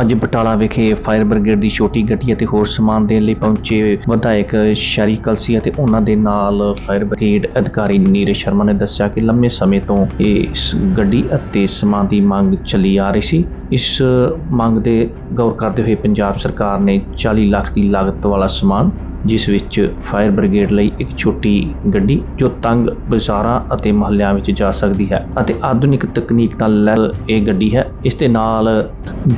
ਅੱਜ ਬਟਾਲਾ ਵਿਖੇ fire brigade ਦੀ ਛੋਟੀ ਗੱਡੀ ਅਤੇ ਹੋਰ ਸਮਾਨ ਦੇਣ ਲਈ ਪਹੁੰਚੇ ਵਿਧਾਇਕ ਸ਼ਰੀ ਕਲਸੀ ਅਤੇ ਉਹਨਾਂ ਦੇ ਨਾਲ ਫਾਇਰ ਬ੍ਰਿਗੇਡ ਅਧਿਕਾਰੀ ਨੀਰਜ ਸ਼ਰਮਾ ਨੇ ਦੱਸਿਆ ਕਿ ਲੰਮੇ ਸਮੇਂ ਤੋਂ ਇਸ ਗੱਡੀ ਅਤੇ ਸਮਾਨ ਦੀ ਮੰਗ ਚੱਲੀ ਆ ਰਹੀ ਸੀ। ਇਸ ਮੰਗ ਦੇ ਗੌਰ ਕਰਦੇ ਹੋਏ ਪੰਜਾਬ ਸਰਕਾਰ ਨੇ 40 ਲੱਖ ਦੀ ਲਾਗਤ ਵਾਲਾ ਸਮਾਨ, ਜਿਸ ਵਿੱਚ ਫਾਇਰ ਬ੍ਰਿਗੇਡ ਲਈ ਇੱਕ ਛੋਟੀ ਗੱਡੀ, ਜੋ ਤੰਗ ਬਾਜ਼ਾਰਾਂ ਅਤੇ ਮੁਹੱਲਿਆਂ ਵਿੱਚ ਜਾ ਸਕਦੀ ਹੈ ਅਤੇ ਆਧੁਨਿਕ ਤਕਨੀਕ ਨਾਲ ਲੈਸ ਇਹ ਗੱਡੀ ਹੈ ਇਸ ਦੇ ਨਾਲ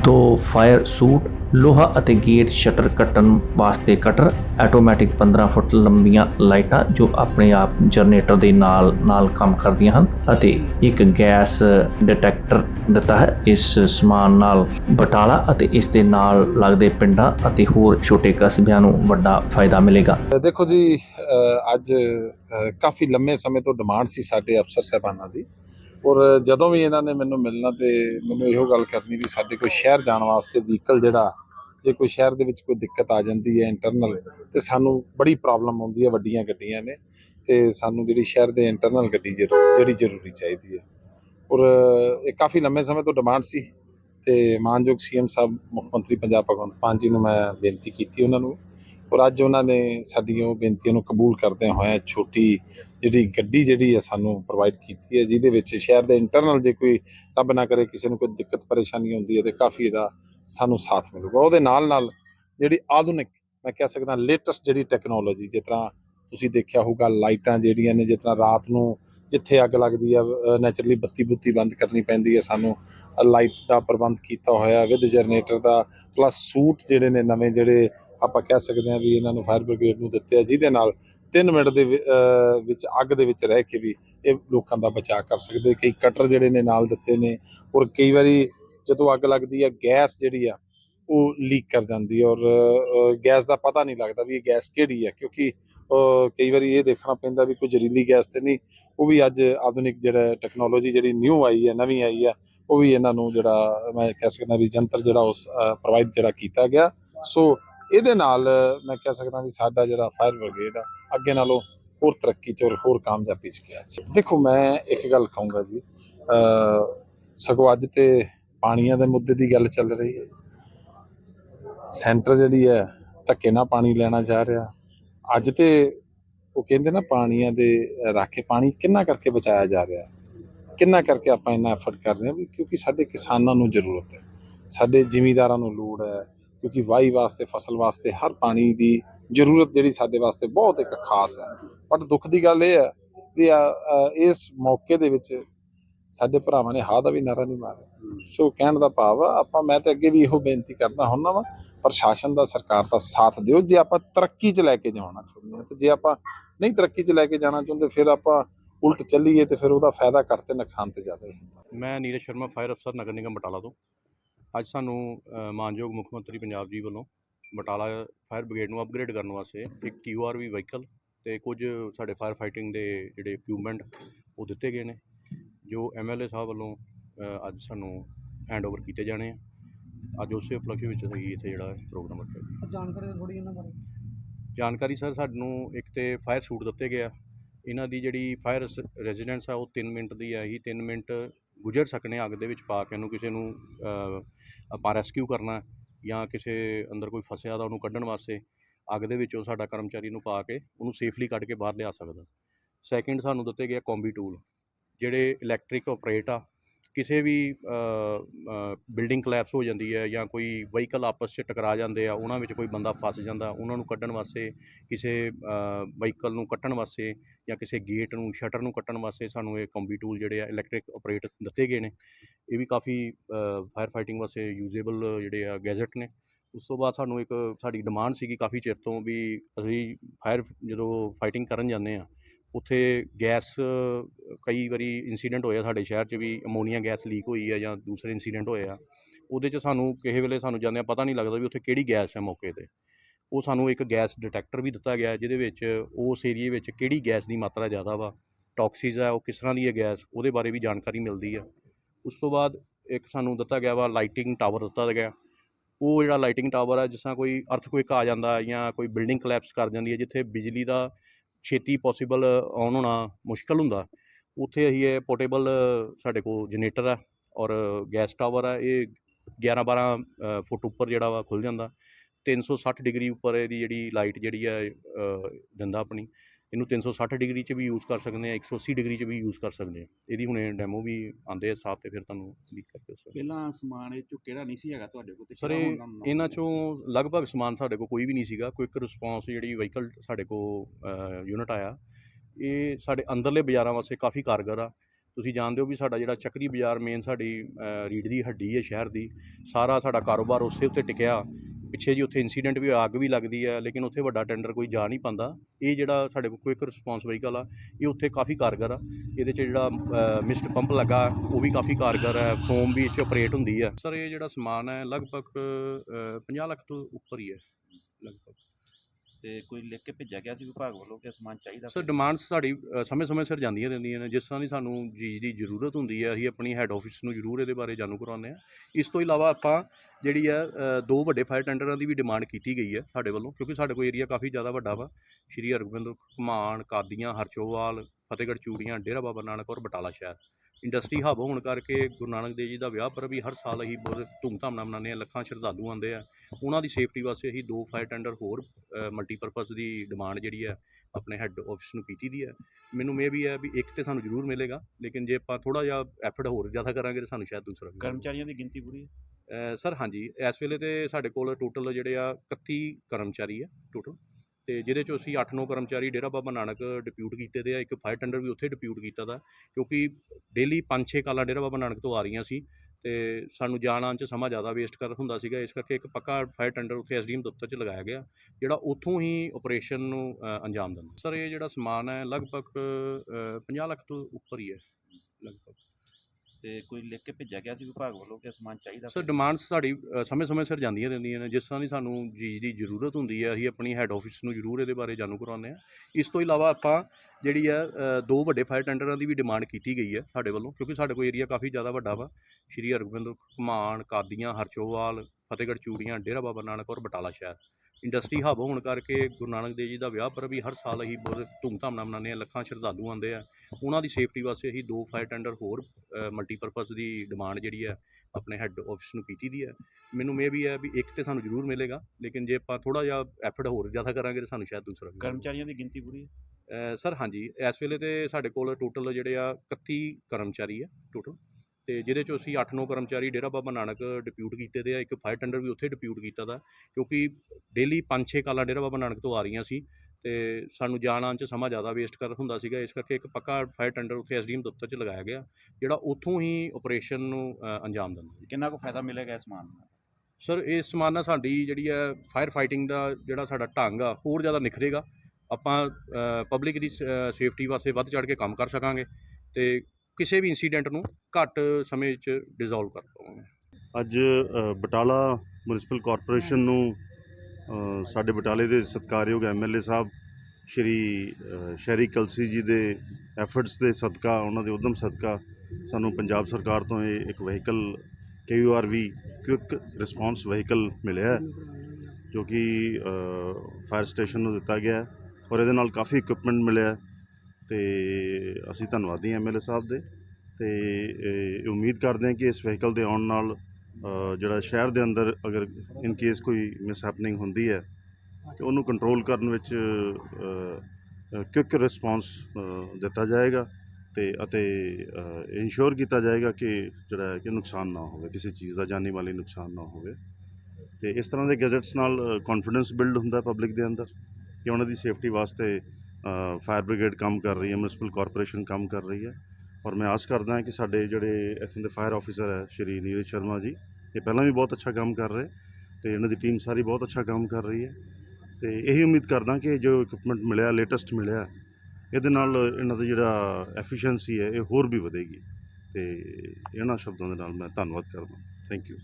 ਦੋ ਫਾਇਰ ਸੂਟ ਲੋਹਾ ਅਤੇ ਗੇਟ ਸ਼ਟਰ ਕੱਟਣ ਵਾਸਤੇ ਕਟਰ ਆਟੋਮੈਟਿਕ 15 ਫੁੱਟ ਲੰਬੀਆਂ ਲਾਈਟਾਂ ਜੋ ਆਪਣੇ ਆਪ ਜਨਰੇਟਰ ਦੇ ਨਾਲ ਨਾਲ ਕੰਮ ਕਰਦੀਆਂ ਹਨ ਅਤੇ ਇੱਕ ਗੈਸ ਡਿਟੈਕਟਰ ਦਿੱਤਾ ਹੈ। ਇਸ ਸਮਾਨ ਨਾਲ ਬਟਾਲਾ ਅਤੇ ਇਸ ਦੇ ਨਾਲ ਲੱਗਦੇ ਪਿੰਡਾਂ ਅਤੇ ਹੋਰ ਛੋਟੇ ਕਸਬਿਆਂ ਨੂੰ ਵੱਡਾ ਫਾਇਦਾ ਮਿਲੇਗਾ। ਦੇਖੋ ਜੀ ਅ, ਅੱਜ ਕਾਫੀ ਲੰਮੇ ਸਮੇਂ ਤੋਂ ਡਿਮਾਂਡ ਸੀ ਸਾਡੇ ਅਫਸਰ ਸਾਹਿਬਾਨਾਂ ਦੀ। ਔਰ ਜਦੋਂ ਵੀ ਇਹਨਾਂ ਨੇ ਮੈਨੂੰ ਮਿਲਣਾ ਤੇ ਮੈਨੂੰ ਇਹੋ ਗੱਲ ਕਰਨੀ ਵੀ ਸਾਡੇ ਕੋਈ ਸ਼ਹਿਰ ਜਾਣ ਵਾਸਤੇ ਵਹੀਕਲ ਜਿਹੜਾ, ਜੇ ਕੋਈ ਸ਼ਹਿਰ ਦੇ ਵਿੱਚ ਕੋਈ ਦਿੱਕਤ ਆ ਜਾਂਦੀ ਹੈ ਇੰਟਰਨਲ ਤੇ ਸਾਨੂੰ ਬੜੀ ਪ੍ਰੋਬਲਮ ਆਉਂਦੀ ਹੈ, ਵੱਡੀਆਂ ਗੱਡੀਆਂ ਨੇ ਤੇ ਸਾਨੂੰ ਜਿਹੜੀ ਸ਼ਹਿਰ ਦੇ ਇੰਟਰਨਲ ਗੱਡੀ ਜ਼ਰੂ- ਜਿਹੜੀ ਜ਼ਰੂਰੀ ਚਾਹੀਦੀ ਹੈ। ਔਰ ਇਹ ਕਾਫੀ ਲੰਮੇ ਸਮੇਂ ਤੋਂ ਡਿਮਾਂਡ ਸੀ ਤੇ ਮਾਨਯੋਗ ਸੀਐਮ ਸਾਹਿਬ, ਮੁੱਖ ਮੰਤਰੀ ਪੰਜਾਬ ਭਗਵੰਤ ਮਾਨ ਜੀ ਨੂੰ ਮੈਂ ਬੇਨਤੀ ਕੀਤੀ ਉਹਨਾਂ ਨੂੰ ਔਰ ਅੱਜ ਉਹਨਾਂ ਨੇ ਸਾਡੀਆਂ ਉਹ ਬੇਨਤੀਆਂ ਨੂੰ ਕਬੂਲ ਕਰਦਿਆਂ ਹੋਇਆਂ ਛੋਟੀ ਜਿਹੜੀ ਗੱਡੀ ਜਿਹੜੀ ਹੈ ਸਾਨੂੰ ਪ੍ਰੋਵਾਈਡ ਕੀਤੀ ਹੈ, ਜਿਹਦੇ ਵਿੱਚ ਸ਼ਹਿਰ ਦੇ ਇੰਟਰਨਲ ਜੇ ਕੋਈ ਰੱਬ ਨਾ ਕਰੇ, ਕਿਸੇ ਨੂੰ ਕੋਈ ਦਿੱਕਤ ਪਰੇਸ਼ਾਨੀ ਹੁੰਦੀ ਹੈ ਤੇ ਕਾਫੀ ਇਹਦਾ ਸਾਨੂੰ ਸਾਥ ਮਿਲੂਗਾ। ਉਹਦੇ ਨਾਲ ਨਾਲ ਜਿਹੜੀ ਆਧੁਨਿਕ, ਮੈਂ ਕਹਿ ਸਕਦਾ ਲੇਟੈਸਟ ਜਿਹੜੀ ਟੈਕਨੋਲੋਜੀ ਜਿਸ ਤਰ੍ਹਾਂ ਤੁਸੀਂ ਦੇਖਿਆ ਹੋਊਗਾ ਲਾਈਟਾਂ ਜਿਹੜੀਆਂ ਨੇ, ਜਿਸ ਤਰ੍ਹਾਂ ਰਾਤ ਨੂੰ ਜਿੱਥੇ ਅੱਗ ਲੱਗਦੀ ਆ ਨੈਚੁਰਲੀ ਬੱਤੀ ਬੁੱਤੀ ਬੰਦ ਕਰਨੀ ਪੈਂਦੀ ਹੈ ਸਾਨੂੰ। ਲਾਈਟ ਦਾ ਪ੍ਰਬੰਧ ਕੀਤਾ ਹੋਇਆ ਵਿਦ ਜਨਰੇਟਰ ਦਾ ਪਲੱਸ ਸੂਟ ਜਿਹੜੇ ਨੇ ਨਵੇਂ ਜਿਹੜੇ ਆਪਾਂ ਕਹਿ ਸਕਦੇ ਹਾਂ ਵੀ ਇਹਨਾਂ ਨੂੰ ਫਾਇਰ ਬ੍ਰਿਗੇਡ ਨੂੰ ਦਿੱਤੇ ਆ, ਜਿਹਦੇ ਨਾਲ 3 ਮਿੰਟ ਦੇ ਵਿੱਚ ਅੱਗ ਦੇ ਵਿੱਚ ਰਹਿ ਕੇ ਵੀ ਇਹ ਲੋਕਾਂ ਦਾ ਬਚਾਅ ਕਰ ਸਕਦੇ ਕਈ ਕਟਰ ਜਿਹੜੇ ਨੇ ਨਾਲ ਦਿੱਤੇ ਨੇ ਔਰ ਕਈ ਵਾਰੀ ਜਦੋਂ ਅੱਗ ਲੱਗਦੀ ਆ ਗੈਸ ਜਿਹੜੀ ਆ, ਉਹ ਲੀਕ ਕਰ ਜਾਂਦੀ ਹੈ ਔਰ ਗੈਸ ਦਾ ਪਤਾ ਨਹੀਂ ਲੱਗਦਾ ਵੀ ਇਹ ਗੈਸ ਕਿਹੜੀ ਹੈ ਕਿਉਂਕਿ ਕਈ ਵਾਰੀ ਇਹ ਦੇਖਣਾ ਪੈਂਦਾ ਵੀ ਕੋਈ ਜ਼ਹਿਰੀਲੀ ਗੈਸ ਤੇ ਨਹੀਂ, ਉਹ ਵੀ ਅੱਜ ਆਧੁਨਿਕ ਜਿਹੜਾ ਟੈਕਨੋਲੋਜੀ ਜਿਹੜੀ ਨਿਊ ਆਈ ਹੈ ਨਵੀਂ ਆਈ ਹੈ ਉਹ ਵੀ ਇਹਨਾਂ ਨੂੰ ਜਿਹੜਾ ਮੈਂ ਕਹਿ ਸਕਦਾ ਵੀ ਜੰਤਰ ਜਿਹੜਾ ਉਸ ਪ੍ਰੋਵਾਈਡ ਜਿਹੜਾ ਕੀਤਾ ਗਿਆ। ਸੋ ਇਹਦੇ ਨਾਲ ਮੈਂ ਕਹਿ ਸਕਦਾ ਵੀ ਸਾਡਾ ਜਿਹੜਾ ਫਾਇਰ ਬ੍ਰਿਗੇਡ ਆ, ਅੱਗੇ ਨਾਲੋਂ ਹੋਰ ਤਰੱਕੀ ਚ ਔਰ ਹੋਰ ਕਾਮਯਾਬੀ ਚ ਗਿਆ ਸੀ। ਦੇਖੋ, ਮੈਂ ਇੱਕ ਗੱਲ ਕਹੂੰਗਾ ਜੀ ਸਗੋਂ ਅੱਜ ਤੇ ਪਾਣੀਆਂ ਦੇ ਮੁੱਦੇ ਦੀ ਗੱਲ ਚੱਲ ਰਹੀ ਹੈ। ਸੈਂਟਰ ਜਿਹੜੀ ਹੈ, ਧੱਕੇ ਨਾਲ ਪਾਣੀ ਲੈਣਾ ਜਾ ਰਿਹਾ। ਅੱਜ ਤੇ ਉਹ ਕਹਿੰਦੇ ਨਾ ਪਾਣੀਆਂ ਦੇ ਰਾਖੇ, ਪਾਣੀ ਕਿੰਨਾ ਕਰਕੇ ਬਚਾਇਆ ਜਾ ਰਿਹਾ? ਕਿੰਨਾ ਕਰਕੇ ਆਪਾਂ ਇੰਨਾ ਐਫਰਟ ਕਰ ਰਹੇ ਹਾਂ? ਵੀ ਕਿਉਂਕਿ ਸਾਡੇ ਕਿਸਾਨਾਂ ਨੂੰ ਜ਼ਰੂਰਤ ਹੈ। ਸਾਡੇ ਜ਼ਿਮੀਂਦਾਰਾਂ ਨੂੰ ਲੋੜ ਹੈ। ਕਿਉਂਕਿ ਵਾਈ ਵਾਸਤੇ, ਫਸਲ ਵਾਸਤੇ, ਹਰ ਪਾਣੀ ਦੀ ਜ਼ਰੂਰਤ ਜਿਹੜੀ ਸਾਡੇ ਵਾਸਤੇ ਬਹੁਤ ਇੱਕ ਖਾਸ ਹੈ। ਬਟ ਦੁੱਖ ਦੀ ਗੱਲ ਇਹ ਹੈ ਵੀ ਇਸ ਮੌਕੇ ਦੇ ਵਿੱਚ ਸਾਡੇ ਭਰਾਵਾਂ ਨੇ ਹਾਂ ਦਾ ਵੀ ਨਾਰਾ ਨਹੀਂ ਮਾਰਿਆ। ਸੋ ਕਹਿਣ ਦਾ ਭਾਵ ਆ, ਆਪਾਂ, ਮੈਂ ਤਾਂ ਅੱਗੇ ਵੀ ਇਹੋ ਬੇਨਤੀ ਕਰਦਾ ਹੁੰਦਾ ਵਾ, ਪ੍ਰਸ਼ਾਸਨ ਦਾ, ਸਰਕਾਰ ਦਾ ਸਾਥ ਦਿਓ। ਜੇ ਆਪਾਂ ਤਰੱਕੀ 'ਚ ਲੈ ਕੇ ਜਾਣਾ ਚਾਹੁੰਦੇ ਹਾਂ, ਤੇ ਜੇ ਆਪਾਂ ਨਹੀਂ ਤਰੱਕੀ 'ਚ ਲੈ ਕੇ ਜਾਣਾ ਚਾਹੁੰਦੇ, ਫਿਰ ਆਪਾਂ ਉਲਟ ਚੱਲੀਏ ਤੇ ਫਿਰ ਉਹਦਾ ਫਾਇਦਾ ਘੱਟ ਨੁਕਸਾਨ ਤੇ ਜ਼ਿਆਦਾ ਹੀ ਹੁੰਦਾ। ਮੈਂ ਨੀਰਜ ਸ਼ਰਮਾ, ਫਾਇਰ ਅਫਸਰ, ਨਗਰ ਨਿਗਮ ਬਟਾਲਾ ਤੋਂ। ਅੱਜ ਸਾਨੂੰ ਮਾਨਯੋਗ ਮੁੱਖ ਮੰਤਰੀ ਪੰਜਾਬ ਜੀ ਵੱਲੋਂ ਬਟਾਲਾ ਫਾਇਰ ਬ੍ਰਿਗੇਡ ਨੂੰ ਅਪਗ੍ਰੇਡ ਕਰਨ ਵਾਸਤੇ ਇੱਕ ਕਿਊਆਰਵੀ ਵਹੀਕਲ ਤੇ ਕੁਝ ਸਾਡੇ ਫਾਇਰ ਫਾਈਟਿੰਗ ਦੇ ਜਿਹੜੇ ਇਕਵਿਪਮੈਂਟ ਉਹ ਦਿੱਤੇ ਗਏ ਨੇ ਜੋ ਐਮਐਲਏ ਸਾਹਿਬ ਵੱਲੋਂ ਅੱਜ ਸਾਨੂੰ ਹੈਂਡਓਵਰ ਕੀਤੇ ਜਾਣੇ ਆ। ਅੱਜ ਉਸੇ ਉਪਲਕਸ਼ ਵਿੱਚ ਅਸੀਂ ਇੱਥੇ ਜਿਹੜਾ ਪ੍ਰੋਗਰਾਮ ਰੱਖਿਆ। ਜਾਣਕਾਰੀ ਥੋੜੀ ਇਹਨਾਂ ਬਾਰੇ। ਜਾਣਕਾਰੀ ਸਰ ਸਾਨੂੰ ਇੱਕ ਤੇ ਫਾਇਰ ਸੂਟ ਦਿੱਤੇ ਗਿਆ ਇਹਨਾਂ ਦੀ ਜਿਹੜੀ ਫਾਇਰ ਰੈਜ਼ੀਡੈਂਸ ਆ ਉਹ 3 ਮਿੰਟ ਦੀ ਆ ਹੀ 3 ਮਿੰਟ ਗੁਜ਼ਰ ਸਕਨੇ ਆ ਅੱਗ ਦੇ ਵਿੱਚ ਪਾ ਕੇ ਉਹਨੂੰ ਕਿਸੇ ਨੂੰ ਆਪਾਂ ਰੈਸਕਿਊ ਕਰਨਾ ਜਾਂ ਕਿਸੇ ਅੰਦਰ ਕੋਈ ਫਸਿਆ ਦਾ ਉਹਨੂੰ ਕੱਢਣ ਵਾਸਤੇ ਅੱਗ ਦੇ ਵਿੱਚੋਂ ਸਾਡਾ ਕਰਮਚਾਰੀ ਨੂੰ ਪਾ ਕੇ ਉਹਨੂੰ ਸੇਫਲੀ ਕੱਢ ਕੇ ਬਾਹਰ ਲਿਆ ਸਕਦਾ। ਸੈਕਿੰਡ ਸਾਨੂੰ ਦਿੱਤੇ ਗਏ ਕੰਬੀ ਟੂਲ ਜਿਹੜੇ ਇਲੈਕਟ੍ਰਿਕ ਆਪਰੇਟ ਆ ਕਿਸੇ ਵੀ ਬਿਲਡਿੰਗ ਕਲੈਪਸ ਹੋ ਜਾਂਦੀ ਹੈ ਜਾਂ ਕੋਈ ਵਹੀਕਲ ਆਪਸ 'ਚ ਟਕਰਾ ਜਾਂਦੇ ਆ, ਉਹਨਾਂ ਵਿੱਚ ਕੋਈ ਬੰਦਾ ਫਸ ਜਾਂਦਾ, ਉਹਨਾਂ ਨੂੰ ਕੱਢਣ ਵਾਸਤੇ, ਕਿਸੇ ਵਹੀਕਲ ਨੂੰ ਕੱਟਣ ਵਾਸਤੇ ਜਾਂ ਕਿਸੇ ਗੇਟ ਨੂੰ ਸ਼ਟਰ ਨੂੰ ਕੱਟਣ ਵਾਸਤੇ ਸਾਨੂੰ ਇਹ ਕੰਬੀ ਟੂਲ ਜਿਹੜੇ ਆ ਇਲੈਕਟ੍ਰਿਕ ਆਪਰੇਟ ਦਿੱਤੇ ਗਏ ਨੇ। ਇਹ ਵੀ ਕਾਫੀ ਫਾਇਰ ਫਾਈਟਿੰਗ ਵਾਸਤੇ ਯੂਜ਼ੇਬਲ ਜਿਹੜੇ ਆ ਗੈਜਟ ਨੇ। ਉਸ ਤੋਂ ਬਾਅਦ ਸਾਨੂੰ ਇੱਕ ਸਾਡੀ ਡਿਮਾਂਡ ਸੀਗੀ ਕਾਫੀ ਚਿਰ ਤੋਂ ਵੀ ਅਸੀਂ ਫਾਇਰ ਜਦੋਂ ਫਾਈਟਿੰਗ ਕਰਨ ਜਾਂਦੇ ਆ ਉੱਥੇ ਗੈਸ, ਕਈ ਵਾਰੀ ਇਨਸੀਡੈਂਟ ਹੋਇਆ ਸਾਡੇ ਸ਼ਹਿਰ 'ਚ ਵੀ ਅਮੋਨੀਆ ਗੈਸ ਲੀਕ ਹੋਈ ਹੈ ਜਾਂ ਦੂਸਰੇ ਇਨਸੀਡੈਂਟ ਹੋਏ ਆ, ਉਹਦੇ 'ਚ ਸਾਨੂੰ ਕਿਸੇ ਵੇਲੇ ਸਾਨੂੰ ਜਾਂਦਿਆਂ ਪਤਾ ਨਹੀਂ ਲੱਗਦਾ ਵੀ ਉੱਥੇ ਕਿਹੜੀ ਗੈਸ ਹੈ ਮੌਕੇ ਤੇ। ਉਹ ਸਾਨੂੰ ਇੱਕ ਗੈਸ ਡਿਟੈਕਟਰ ਵੀ ਦਿੱਤਾ ਗਿਆ, ਜਿਹਦੇ ਵਿੱਚ ਉਸ ਏਰੀਏ ਵਿੱਚ ਕਿਹੜੀ ਗੈਸ ਦੀ ਮਾਤਰਾ ਜ਼ਿਆਦਾ ਵਾ ਟੌਕਸਿਸ ਆ, ਉਹ ਕਿਸ ਤਰ੍ਹਾਂ ਦੀ ਹੈ ਗੈਸ, ਉਹਦੇ ਬਾਰੇ ਵੀ ਜਾਣਕਾਰੀ ਮਿਲਦੀ ਆ। ਉਸ ਤੋਂ ਬਾਅਦ ਇੱਕ ਸਾਨੂੰ ਦਿੱਤਾ ਗਿਆ ਵਾ ਲਾਈਟਿੰਗ ਟਾਵਰ ਦਿੱਤਾ ਗਿਆ। ਉਹ ਜਿਹੜਾ ਲਾਈਟਿੰਗ ਟਾਵਰ ਹੈ ਜਿਸ ਤਰ੍ਹਾਂ ਕੋਈ ਅਰਥਕੁਇਕ ਆ ਜਾਂਦਾ ਜਾਂ ਕੋਈ ਬਿਲਡਿੰਗ ਕਲੈਪਸ ਕਰ ਜਾਂਦੀ ਹੈ ਜਿੱਥੇ ਬਿਜਲੀ ਦਾ ਛੇਤੀ ਪੋਸੀਬਲ ਆਨ ਹੋਣਾ ਮੁਸ਼ਕਲ ਹੁੰਦਾ। ਉੱਥੇ ਅਸੀਂ ਇਹ ਪੋਰਟੇਬਲ ਸਾਡੇ ਕੋਲ ਜਨਰੇਟਰ ਆ ਔਰ ਗੈਸ ਟਾਵਰ ਆ, ਇਹ 11 12 ਫੁੱਟ ਉੱਪਰ ਜਿਹੜਾ ਵਾ ਖੁੱਲ ਜਾਂਦਾ। 360 ਡਿਗਰੀ ਉੱਪਰ ਇਹਦੀ ਜਿਹੜੀ ਲਾਈਟ ਜਿਹੜੀ ਹੈ ਦਿੰਦਾ ਆਪਣੀ। ਇਹਨੂੰ 360 ਡਿਗਰੀ 'ਚ ਵੀ ਯੂਜ਼ ਕਰ ਸਕਦੇ ਆ 180 ਡਿਗਰੀ 'ਚ ਵੀ ਯੂਜ਼ ਕਰ ਸਕਦੇ ਆ ਇਹਦੀ ਹੁਣੇ ਡੈਮੋ ਵੀ ਆਂਦੇ ਆ ਸਾਫ਼ ਤੇ ਫਿਰ ਤੁਹਾਨੂੰ ਲੀਕ ਕਰਕੇ ਦੱਸਾਂਗੇ। ਪਹਿਲਾਂ ਸਮਾਨ ਇਹ ਚੋਂ ਕਿਹੜਾ ਨਹੀਂ ਸੀ ਹੈਗਾ ਤੁਹਾਡੇ ਕੋਲ ਤੇ ਸਰ ਇਹਨਾਂ? ਚੋਂ ਲਗਭਗ ਸਮਾਨ ਸਾਡੇ ਕੋਲ ਕੋਈ ਵੀ ਨਹੀਂ ਸੀਗਾ। ਕੁਇਕ ਰਿਸਪੌਂਸ ਜਿਹੜੀ ਵਹੀਕਲ ਸਾਡੇ ਕੋਲ ਯੂਨਿਟ ਆਇਆ। ਇਹ ਸਾਡੇ ਅੰਦਰਲੇ ਬਾਜ਼ਾਰਾਂ ਵਾਸਤੇ ਕਾਫੀ ਕਾਰਗਰ ਆ। ਤੁਸੀਂ ਜਾਣਦੇ ਹੋ ਵੀ ਸਾਡਾ ਜਿਹੜਾ ਚੱਕਰੀ ਬਾਜ਼ਾਰ ਮੇਨ ਸਾਡੀ ਅ, ਰੀੜ੍ਹ ਦੀ ਹੱਡੀ ਹੈ ਸ਼ਹਿਰ ਦੀ ਸਾਰਾ ਸਾਡਾ ਕਾਰੋਬਾਰ ਉਸੇ ਉੱਤੇ ਟਿਕਿਆ। ਪਿੱਛੇ ਜੀ ਉੱਥੇ ਇਨਸੀਡੈਂਟ ਵੀ ਅੱਗ ਵੀ ਲੱਗਦੀ ਹੈ ਲੇਕਿਨ ਉੱਥੇ ਵੱਡਾ ਟੈਂਡਰ ਕੋਈ ਜਾ ਨਹੀਂ ਪਾਉਂਦਾ। ਇਹ ਜਿਹੜਾ ਸਾਡੇ ਕੋਲ ਕੁਇਕ ਰਿਸਪੌਂਸ ਵਹੀਕਲ ਆ ਇਹ ਉੱਥੇ ਕਾਫੀ ਕਾਰਗਰ ਆ। ਇਹਦੇ 'ਚ ਜਿਹੜਾ ਮਿਸਟ ਪੰਪ ਲੱਗਾ ਉਹ ਵੀ ਕਾਫੀ ਕਾਰਗਰ ਹੈ ਫੋਮ ਵੀ ਇਹ 'ਚ ਆਪਰੇਟ ਹੁੰਦੀ ਹੈ। ਸਰ ਇਹ ਜਿਹੜਾ ਸਮਾਨ ਹੈ ਲਗਭਗ ਅ, 50 ਲੱਖ ਤੋਂ ਉੱਪਰ ਹੀ ਹੈ ਲਗਭਗ। ਤੇ ਕੋਈ ਲਿਖ ਕੇ ਭੇਜਿਆ ਗਿਆ ਸੀ ਵਿਭਾਗ ਵੱਲੋਂ ਕਿ ਸਮਾਨ ਚਾਹੀਦਾ ਸਰ? ਡਿਮਾਂਡਸ ਸਾਡੀ ਅ, ਸਮੇਂ-ਸਮੇਂ ਸਿਰ ਜਾਂਦੀਆਂ ਰਹਿੰਦੀਆਂ ਨੇ। ਜਿਸ ਤਰ੍ਹਾਂ ਦੀ ਸਾਨੂੰ ਚੀਜ਼ ਦੀ ਜ਼ਰੂਰਤ ਹੁੰਦੀ ਹੈ ਅਸੀਂ ਆਪਣੀ ਹੈੱਡ ਆਫਿਸ ਨੂੰ ਜ਼ਰੂਰ ਇਹਦੇ ਬਾਰੇ ਜਾਣੂ ਕਰਵਾਉਂਦੇ ਹਾਂ। ਇਸ ਤੋਂ ਇਲਾਵਾ ਆਪਾਂ ਜਿਹੜੀ ਹੈ ਅ, ਦੋ ਵੱਡੇ ਫਾਇਰ ਟੈਂਡਰਾਂ ਦੀ ਵੀ ਡਿਮਾਂਡ ਕੀਤੀ ਗਈ ਹੈ ਸਾਡੇ ਵੱਲੋਂ ਕਿਉਂਕਿ ਸਾਡੇ ਕੋਲ ਏਰੀਆ ਕਾਫੀ ਜ਼ਿਆਦਾ ਵੱਡਾ ਵਾ। ਸ਼੍ਰੀ ਹਰਗੋਬਿੰਦ ਘੁਮਾਣ ਕਾਦੀਆਂ ਹਰਚੋਵਾਲ ਫਤਿਹਗੜ੍ਹ ਚੂੜੀਆਂ ਡੇਰਾ ਬਾਬਾ ਨਾਨਕ ਔਰ ਬਟਾਲਾ ਸ਼ਹਿਰ। ਇੰਡਸਟਰੀ ਹੱਬ ਹੋਣ ਕਰਕੇ ਗੁਰੂ ਨਾਨਕ ਦੇਵ ਜੀ ਦਾ ਵਿਆਹ ਪਰ ਵੀ ਹਰ ਸਾਲ ਅਸੀਂ ਬਹੁਤ ਧੂਮਧਾਮ ਨਾਲ ਮਨਾਉਂਦੇ ਹਾਂ ਲੱਖਾਂ ਸ਼ਰਧਾਲੂ ਆਉਂਦੇ ਆ। ਉਹਨਾਂ ਦੀ ਸੇਫਟੀ ਵਾਸਤੇ ਅਸੀਂ ਦੋ ਫਾਇਰ ਟੈਂਡਰ ਹੋਰ ਮਲਟੀਪਰਪਸ ਦੀ ਡਿਮਾਂਡ ਜਿਹੜੀ ਹੈ ਆਪਣੇ ਹੈੱਡ ਆਫਿਸ ਨੂੰ ਕੀਤੀ ਦੀ ਹੈ। ਮੈਨੂੰ ਮੇ ਵੀ ਹੈ ਵੀ ਇੱਕ ਤੇ ਸਾਨੂੰ ਜ਼ਰੂਰ ਮਿਲੇਗਾ ਲੇਕਿਨ ਜੇ ਆਪਾਂ ਥੋੜਾ ਜਿਹਾ ਐਫਰਟ ਹੋਰ ਜ਼ਿਆਦਾ ਕਰਾਂਗੇ ਤਾਂ ਸਾਨੂੰ ਸ਼ਾਇਦ ਦੂਸਰਾ। ਕਰਮਚਾਰੀਆਂ ਦੀ ਗਿਣਤੀ ਪੂਰੀ ਹੈ? ਸਰ ਹਾਂਜੀ ਇਸ ਵੇਲੇ ਤੇ ਸਾਡੇ ਕੋਲ ਟੋਟਲ ਜਿਹੜੇ ਆ 31 ਕਰਮਚਾਰੀ ਆ ਟੋਟਲ ਤੇ ਜਿਹਦੇ ਚੋਂ ਅਸੀਂ 8-9 ਕਰਮਚਾਰੀ ਡੇਰਾ ਬਾਬਾ ਨਾਨਕ ਡਿਪਿਊਟ ਕੀਤੇ ਦੇ ਆ ਇੱਕ ਫਾਇਰ ਟੈਂਡਰ ਵੀ ਉੱਥੇ ਡਿਪਿਊਟ ਕੀਤਾ ਦਾ ਕਿਉਂਕਿ ਡੇਲੀ 5-6 ਕਾਲਾਂ ਡੇਰਾ ਬਾਬਾ ਨਾਨਕ ਤੋਂ ਆ ਰਹੀਆਂ ਸੀ ਤੇ ਸਾਨੂੰ ਜਾਣ ਆਉਣ 'ਚ ਸਮਾਂ ਜ਼ਿਆਦਾ ਵੇਸਟ ਕਰ ਹੁੰਦਾ ਸੀਗਾ ਇਸ ਕਰਕੇ ਇੱਕ ਪੱਕਾ ਫਾਇਰ ਟੈਂਡਰ ਉੱਥੇ ਐਸਡੀਐਮ ਦਫ਼ਤਰ 'ਚ ਲਗਾਇਆ ਗਿਆ ਜਿਹੜਾ ਉੱਥੋਂ ਹੀ ਆਪਰੇਸ਼ਨ ਨੂੰ ਅੰਜਾਮ ਦਿੰਦਾ। ਸਰ ਇਹ ਜਿਹੜਾ ਸਮਾਨ ਹੈ ਲਗਭਗ ਅ, 50 ਲੱਖ ਤੋਂ ਉੱਪਰ ਹੀ ਹੈ ਲਗਭਗ। ਤੇ ਕੋਈ ਲਿਖ ਕੇ ਭੇਜਿਆ ਗਿਆ ਸੀ ਵਿਭਾਗ ਵੱਲੋਂ ਕਿ ਸਮਾਨ ਚਾਹੀਦਾ ਸਰ? ਡਿਮਾਂਡਸ ਸਾਡੀ ਅ, ਸਮੇਂ-ਸਮੇਂ ਸਿਰ ਜਾਂਦੀਆਂ ਰਹਿੰਦੀਆਂ ਨੇ। ਜਿਸ ਤਰ੍ਹਾਂ ਦੀ ਸਾਨੂੰ ਚੀਜ਼ ਦੀ ਜ਼ਰੂਰਤ ਹੁੰਦੀ ਹੈ ਅਸੀਂ ਆਪਣੀ ਹੈੱਡ ਆਫਿਸ ਨੂੰ ਜ਼ਰੂਰ ਇਹਦੇ ਬਾਰੇ ਜਾਣੂ ਕਰਵਾਉਂਦੇ ਹਾਂ। ਇਸ ਤੋਂ ਇਲਾਵਾ ਆਪਾਂ ਜਿਹੜੀ ਹੈ ਅ, ਦੋ ਵੱਡੇ ਫਾਇਰ ਟੈਂਡਰਾਂ ਦੀ ਵੀ ਡਿਮਾਂਡ ਕੀਤੀ ਗਈ ਹੈ ਸਾਡੇ ਵੱਲੋਂ ਕਿਉਂਕਿ ਸਾਡੇ ਕੋਲ ਏਰੀਆ ਕਾਫੀ ਜ਼ਿਆਦਾ ਵੱਡਾ ਵਾ। ਸ਼੍ਰੀ ਹਰਗੋਬਿੰਦ ਘੁਮਾਣ ਕਾਦੀਆਂ ਹਰਚੋਵਾਲ ਫਤਿਹਗੜ੍ਹ ਚੂੜੀਆਂ ਡੇਰਾ ਬਾਬਾ ਨਾਨਕ ਔਰ ਬਟਾਲਾ ਸ਼ਹਿਰ। ਇੰਡਸਟਰੀ ਹੱਬ ਹੋਣ ਕਰਕੇ ਗੁਰੂ ਨਾਨਕ ਦੇਵ ਜੀ ਦਾ ਵਿਆਹ ਪਰ ਵੀ ਹਰ ਸਾਲ ਅਸੀਂ ਬਹੁਤ ਧੂਮਧਾਮ ਨਾਲ ਮਨਾਉਂਦੇ ਹਾਂ ਲੱਖਾਂ ਸ਼ਰਧਾਲੂ ਆਉਂਦੇ ਆ। ਉਹਨਾਂ ਦੀ ਸੇਫਟੀ ਵਾਸਤੇ ਅਸੀਂ ਦੋ ਫਾਇਰ ਟੈਂਡਰ ਹੋਰ ਮਲਟੀਪਰਪਸ ਦੀ ਡਿਮਾਂਡ ਜਿਹੜੀ ਹੈ ਆਪਣੇ ਹੈੱਡ ਆਫਿਸ ਨੂੰ ਕੀਤੀ ਦੀ ਹੈ। ਮੈਨੂੰ ਮੇ ਵੀ ਹੈ ਵੀ ਇੱਕ ਤੇ ਸਾਨੂੰ ਜ਼ਰੂਰ ਮਿਲੇਗਾ ਲੇਕਿਨ ਜੇ ਆਪਾਂ ਥੋੜਾ ਜਿਹਾ ਐਫਰਟ ਹੋਰ ਜ਼ਿਆਦਾ ਕਰਾਂਗੇ ਤਾਂ ਸਾਨੂੰ ਸ਼ਾਇਦ ਦੂਸਰਾ। ਕਰਮਚਾਰੀਆਂ ਦੀ ਗਿਣਤੀ ਪੂਰੀ ਹੈ? ਸਰ ਹਾਂਜੀ ਇਸ ਵੇਲੇ ਤੇ ਸਾਡੇ ਕੋਲ ਟੋਟਲ ਜਿਹੜੇ ਆ 31 ਕਰਮਚਾਰੀ ਆ ਟੋਟਲ ਤੇ ਜਿਹਦੇ ਚੋਂ ਅਸੀਂ 8-9 ਕਰਮਚਾਰੀ ਡੇਰਾ ਬਾਬਾ ਨਾਨਕ ਡਿਪਿਊਟ ਕੀਤੇ ਦੇ ਆ ਇੱਕ ਫਾਇਰ ਟੈਂਡਰ ਵੀ ਉੱਥੇ ਡਿਪਿਊਟ ਕੀਤਾ ਦਾ ਕਿਉਂਕਿ ਡੇਲੀ 5-6 ਕਾਲਾਂ ਡੇਰਾ ਬਾਬਾ ਨਾਨਕ ਤੋਂ ਆ ਰਹੀਆਂ ਸੀ ਤੇ ਸਾਨੂੰ ਜਾਣ ਆਉਣ 'ਚ ਸਮਾਂ ਜ਼ਿਆਦਾ ਵੇਸਟ ਕਰ ਹੁੰਦਾ ਸੀਗਾ ਇਸ ਕਰਕੇ ਇੱਕ ਪੱਕਾ ਫਾਇਰ ਟੈਂਡਰ ਉੱਥੇ ਐਸਡੀਐਮ ਦਫ਼ਤਰ 'ਚ ਲਗਾਇਆ ਗਿਆ ਜਿਹੜਾ ਉੱਥੋਂ ਹੀ ਆਪਰੇਸ਼ਨ ਨੂੰ ਅੰਜਾਮ ਦਿੰਦਾ ਕਿੰਨਾ ਕੁ ਫਾਇਦਾ ਮਿਲੇਗਾ ਇਸ ਸਮਾਨ ਨਾਲ ਸਰ ਇਸ ਸਮਾਨ ਨਾਲ ਸਾਡੀ ਜਿਹੜੀ ਹੈ ਫਾਇਰ ਫਾਈਟਿੰਗ ਦਾ ਜਿਹੜਾ ਸਾਡਾ ਢੰਗ ਆ ਹੋਰ ਜ਼ਿਆਦਾ ਨਿਖਰੇਗਾ। ਆਪਾਂ ਪਬਲਿਕ ਦੀ ਸੇਫਟੀ ਵਾਸਤੇ ਵੱਧ ਚੜ ਕੇ ਕੰਮ ਕਰ ਸਕਾਂਗੇ ਤੇ ਕਿਸੇ ਵੀ ਇਨਸੀਡੈਂਟ ਨੂੰ ਘੱਟ ਸਮੇਂ 'ਚ ਡਿਸੋਲਵ ਕਰ ਪਾਵਾਂਗੇ ਅੱਜ ਬਟਾਲਾ ਮਿਊਨਿਸਪਲ ਕਾਰਪੋਰੇਸ਼ਨ ਨੂੰ ਸਾਡੇ ਬਟਾਲੇ ਦੇ ਸਤਿਕਾਰਯੋਗ ਐਮਐਲਏ ਸਾਹਿਬ ਸ਼੍ਰੀ ਸ਼ਹਿਰੀ ਕਲਸੀ ਜੀ ਦੇ ਐਫਰਟਸ ਦੇ ਸਦਕਾ ਉਹਨਾਂ ਦੇ ਉਦਮ ਸਦਕਾ ਸਾਨੂੰ ਪੰਜਾਬ ਸਰਕਾਰ ਤੋਂ ਇਹ ਇੱਕ vehicle KURV quick response vehicle ਮਿਲਿਆ ਹੈ, ਜੋ ਕਿ ਫਾਇਰ ਸਟੇਸ਼ਨ ਨੂੰ ਦਿੱਤਾ ਗਿਆ ਔਰ ਇਹਦੇ ਨਾਲ ਕਾਫੀ ਇਕਵਿਪਮੈਂਟ ਮਿਲਿਆ ਹੈ। ਤੇ ਅਸੀਂ ਧੰਨਵਾਦੀ ਐਮਐਲਏ ਸਾਹਿਬ ਦੇ ਤੇ ਉਮੀਦ ਕਰਦੇ ਹਾਂ ਕਿ ਇਸ ਵਹੀਕਲ ਦੇ ਆਉਣ ਨਾਲ ਜਿਹੜਾ ਸ਼ਹਿਰ ਦੇ ਅੰਦਰ ਅਗਰ ਇਨ ਕੇਸ ਕੋਈ ਮਿਸਹੈਪਨਿੰਗ ਹੁੰਦੀ ਹੈ, ਤੇ ਉਹਨੂੰ ਕੰਟਰੋਲ ਕਰਨ ਵਿੱਚ ਕੁਇਕ ਰਿਸਪੌਂਸ ਦਿੱਤਾ ਜਾਏਗਾ ਤੇ ਅਤੇ ਇਨਸ਼ੋਰ ਕੀਤਾ ਜਾਏਗਾ ਕਿ ਜਿਹੜਾ ਹੈ ਕਿ ਨੁਕਸਾਨ ਨਾ ਹੋਵੇ, ਕਿਸੇ ਚੀਜ਼ ਦਾ ਜਾਨੀ ਮਾਲੀ ਨੁਕਸਾਨ ਨਾ ਹੋਵੇ। ਤੇ ਇਸ ਤਰ੍ਹਾਂ ਦੇ ਗੈਜਟਸ ਨਾਲ ਕੌਨਫੀਡੈਂਸ ਬਿਲਡ ਹੁੰਦਾ ਪਬਲਿਕ ਦੇ ਅੰਦਰ ਕਿ ਉਹਨਾਂ ਦੀ ਸੇਫਟੀ ਵਾਸਤੇ ਫਾਇਰ ਬ੍ਰਿਗੇਡ ਕੰਮ ਕਰ ਰਹੀ ਹੈ ਮਿਊਨਿਸਪਲ ਕਾਰਪੋਰੇਸ਼ਨ ਕੰਮ ਕਰ ਰਹੀ ਹੈ। ਔਰ ਮੈਂ ਆਸ ਕਰਦਾ ਹਾਂ ਕਿ ਸਾਡੇ ਜਿਹੜੇ ਇੱਥੇ ਦੇ ਫਾਇਰ ਆਫੀਸਰ ਹੈ, ਸ਼੍ਰੀ ਨੀਰਜ ਸ਼ਰਮਾ ਜੀ, ਇਹ ਪਹਿਲਾਂ ਵੀ ਬਹੁਤ ਅੱਛਾ ਕੰਮ ਕਰ ਰਹੇ ਤੇ ਇਹਨਾਂ ਦੀ ਟੀਮ ਸਾਰੀ ਬਹੁਤ ਅੱਛਾ ਕੰਮ ਕਰ ਰਹੀ ਹੈ। ਤੇ ਇਹੀ ਉਮੀਦ ਕਰਦਾ ਕਿ ਜੋ ਇਕਵਿਪਮੈਂਟ ਮਿਲਿਆ ਲੇਟੈਸਟ ਮਿਲਿਆ, ਇਹਦੇ ਨਾਲ ਇਹਨਾਂ ਦਾ ਜਿਹੜਾ ਐਫੀਸ਼ੀਐਂਸੀ ਹੈ, ਇਹ ਹੋਰ ਵੀ ਵਧੇਗੀ। ਤੇ ਇਹਨਾਂ ਸ਼ਬਦਾਂ ਦੇ ਨਾਲ ਮੈਂ ਧੰਨਵਾਦ ਕਰਦਾ। Thank you